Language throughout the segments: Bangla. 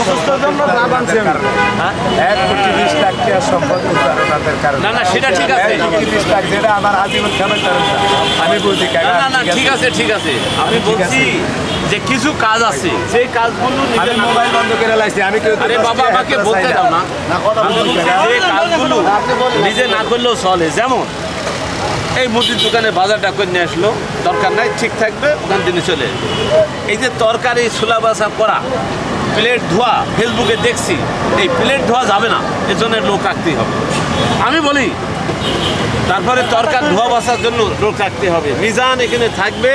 অসুস্থর জন্য লাভ আনছি আমি। হ্যাঁ? এক কোটি বিশ লাখ টাকা সম্পদ উদ্ধারণের কারণে। না না সেটা ঠিক আছে। এক কোটি বিশ লাখ যেটা আমার আজীবন খেলা আমি বলছি না না ঠিক আছে ঠিক আছে। আমি বলছি যে কিছু কাজ আছে। সেই কাজগুলো আমি মোবাইল বন্ধ করে আমি কেউ আরে বাবা আমাকে বলতে দাও না। যে কাজগুলো নিজে না করলেও চলে। যেমন এই মুদির দোকানে বাজারটা করে নিয়ে আসলো। দরকার নাই ঠিক থাকবে ওখান থেকে চলে এই যে তরকারি ছোলা বাসা করা প্লেট ধোয়া ফেসবুকে দেখছি এই প্লেট ধোয়া যাবে না এর জন্য লোক রাখতেই হবে। আমি বলি তারপরে তরকার ধোয়া বাসার জন্য লোক রাখতে হবে। মিজান এখানে থাকবে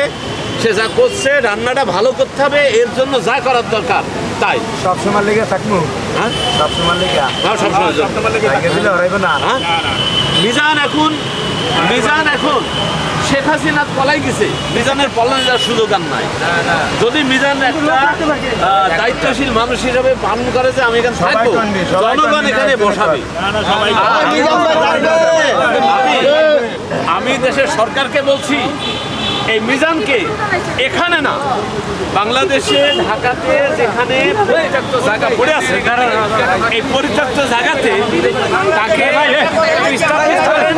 সে যা করছে রান্নাটা ভালো করতে হবে এর জন্য যা করার দরকার তাই। সবসময় লেগে থাকব? হ্যাঁ? সবসময় লেগে? হ্যাঁ, সবসময় না? হ্যাঁ? মিজান এখন মিজান এখন শেখ হাসিনা পলাই গেছে মিজানের পলায় যাওয়ার সুযোগ আর নাই যদি মিজান একটা দায়িত্বশীল মানুষ হিসাবে পালন করে যে আমি এখানে থাকব জনগণ এখানে বসাবে আমি আমি দেশের সরকারকে বলছি এই মিজানকে এখানে না বাংলাদেশে ঢাকাতে যেখানে পরিত্যক্ত জায়গা পড়ে আছে এই পরিত্যক্ত জায়গাতে তাকে করেন,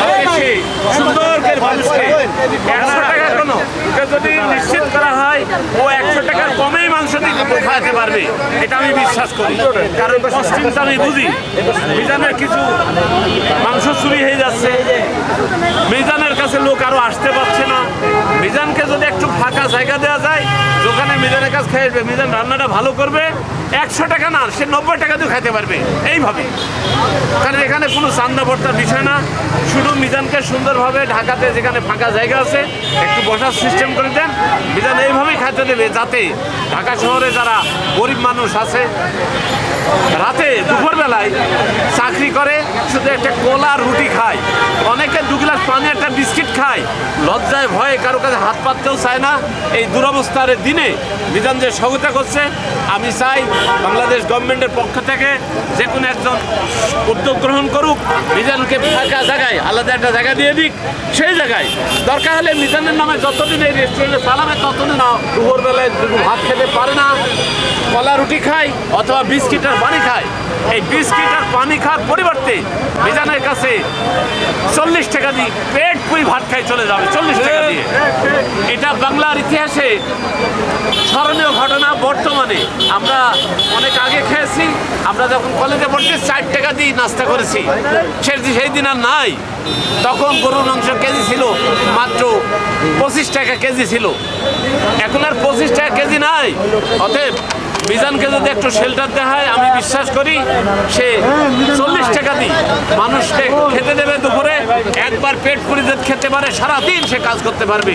তাকে সে সুন্দর করে মানুষকে একশো টাকা কোনো যদি নিশ্চিত করা হয়, ও একশো টাকার কমেই মাংস খাওয়াতে পারবে, এটা আমি বিশ্বাস করি। কারণ চিন্তা আমি বুঝি। মিজানের কিছু মাংস চুরি হয়ে যাচ্ছে। মিজানের কাছে লোক আরও আসতে পারছে না। মিজানকে যদি একটু ফাঁকা জায়গা দেওয়া যায় দোকানে মিজানের কাজ খাইবে মিজান রান্নাটা ভালো করবে, একশো টাকা না, সে নব্বই টাকা দিয়ে খাইতে পারবে, এইভাবে। কারণ এখানে কোনো চান্দা ভর্তার বিষয় না, শুধু মিজানকে সুন্দরভাবে ঢাকাতে যেখানে ফাঁকা জায়গা আছে, একটু বসার সিস্টেম করে দেন, মিজান এইভাবেই খাইতে দেবে, যাতে ঢাকা শহরে যারা গরিব মানুষ আছে, রাতে দুপুরবেলায় চাকরি করে, শুধু একটা কলা রুটি খায়। অনেকে দু গ্লাস পানি, একটা বিস্কিট খায়। লজ্জায় ভয়ে কারও কাছে হাত পাততেও চায় না। এই দুরবস্থার দিনে বিধান যে সহযোগিতা করছে, আমি চাই বাংলাদেশ গভর্নমেন্টের পক্ষ থেকে যে কোনো একজন উদ্যোগ গ্রহণ করুক, মিজানকে ফাঁকা জায়গায়, আলাদা একটা জায়গা দিয়ে দিক। সেই জায়গায় দরকার হলে মিজানের নামে যতদিন এই রেস্টুরেন্টে চালাবে, ততদিন দুপুরবেলায় ভাত খেতে পারে না। কলা রুটি খায় অথবা বিস্কিট আর পানি খায়। এই বিস্কিট আর পানি খাওয়ার পরিবর্তে মিজানের কাছে চল্লিশ টাকা দিয়ে পেট পুরি ভাত খাই চলে যাবে, চল্লিশ টাকা দিয়ে। এটা বাংলার ইতিহাসে স্মরণীয় ঘটনা বর্তমানে। আমরা অনেক আগে খেয়েছি, আমরা যখন কলেজে পড়ছি, ষাট টাকা দিয়ে নাস্তা করেছি। সেই দিন আর নাই। তখন গরুর মাংস কেজি ছিল টাকা কেজি ছিল। এখন আর পঁচিশ টাকা কেজি নাই। অতএব মিজানকে যদি একটু শেল্টার দেখায় আমি বিশ্বাস করি সে চল্লিশ টাকা দিই। মানুষকে খেতে দেবে দুপুরে একবার পেট পুরি খেতে পারে সারাদিন সে কাজ করতে পারবে।